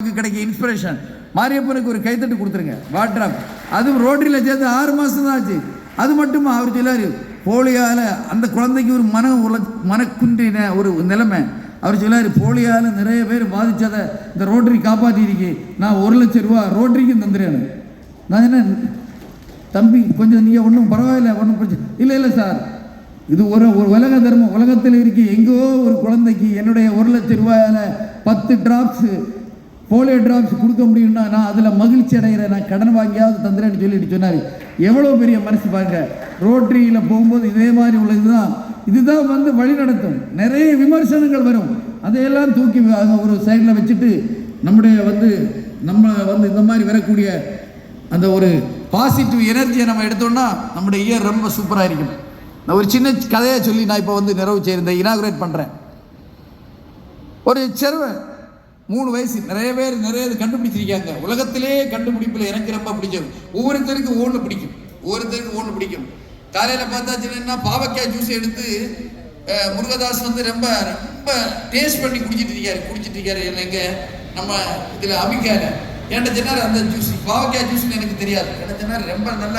நமக்கு கிடைக்க இன்ஸ்பிரேஷன் மாரியப்பனுக்கு ஒரு கைத்தட்டு கொடுத்துருங்க. வாட்ராப். அதுவும் ரோட்டரியில் சேர்த்து ஆறு மாதம் தான் ஆச்சு. அது மட்டுமா அவர் சொல்லார் போலியால் அந்த குழந்தைக்கு ஒரு மன உல மனக்குன்றின ஒரு நிலைமை. அவர் சொல்லாரு போலியால் நிறைய பேர் பாதித்ததை இந்த ரோட்டரி காப்பாற்றிருக்கு நான் ஒரு லட்சம் ரூபா ரோட்டரிக்கும் தந்துடுறேன் நான் என்ன தம்பி கொஞ்சம் நீங்கள் ஒன்றும் பரவாயில்ல ஒன்றும் பிரச்சனை இல்லை இல்லை சார். இது ஒரு ஒரு உலக தர்மம். உலகத்தில் இருக்கு எங்கோ ஒரு குழந்தைக்கு என்னுடைய ஒரு லட்சம் ரூபாயால் பத்து டிராப்ஸு போலியோ டிராப்ஸ் கொடுக்க முடியும்னா நான் அதில் மகிழ்ச்சி அடைகிறேன் நான் கடன் வாங்கியாவது தந்துறேன்னு சொல்லிட்டு சொன்னார். எவ்வளோ பெரிய மனசு பாருங்க. ரோட்டரியில் போகும்போது இதே மாதிரி உள்ளது தான் இதுதான் வந்து வழி நடத்தும். நிறைய விமர்சனங்கள் வரும். அதையெல்லாம் தூக்கி ஒரு சைடில் வச்சுட்டு நம்முடைய வந்து நம்ம வந்து இந்த மாதிரி வரக்கூடிய அந்த ஒரு பாசிட்டிவ் எனர்ஜியை நம்ம எடுத்தோம்னா நம்முடைய இயர் ரொம்ப சூப்பராக இருக்கும். நான் ஒரு சின்ன கதையை சொல்லி நான் இப்போ வந்து நிறைவு செய்கிறேன் இனாகுரேட் பண்ணுறேன் ஒரு செருவன் மூணு வயசு நிறைய பேர் நிறைய கண்டுபிடிச்சிருக்காங்க. உலகத்திலே கண்டுபிடிப்பில் எனக்கு ரொம்ப பிடிச்சது. ஒவ்வொருத்தருக்கும் ஒன்று பிடிக்கும். ஒவ்வொருத்தருக்கும் ஒன்று பிடிக்கும். காலையில் பார்த்தாச்சுன்னா பாவக்காய் ஜூஸ் எடுத்து முருகதாஸ் வந்து ரொம்ப ரொம்ப டேஸ்ட் பண்ணி குடிச்சிட்டு இருக்காரு. குடிச்சிட்டு இருக்காரு. எங்க நம்ம இதில் அமைக்காரு என்ன சொன்னார் அந்த ஜூஸ் பாவக்காய் ஜூஸ்னு எனக்கு தெரியாது. என்ன சொன்னார் ரொம்ப நல்லா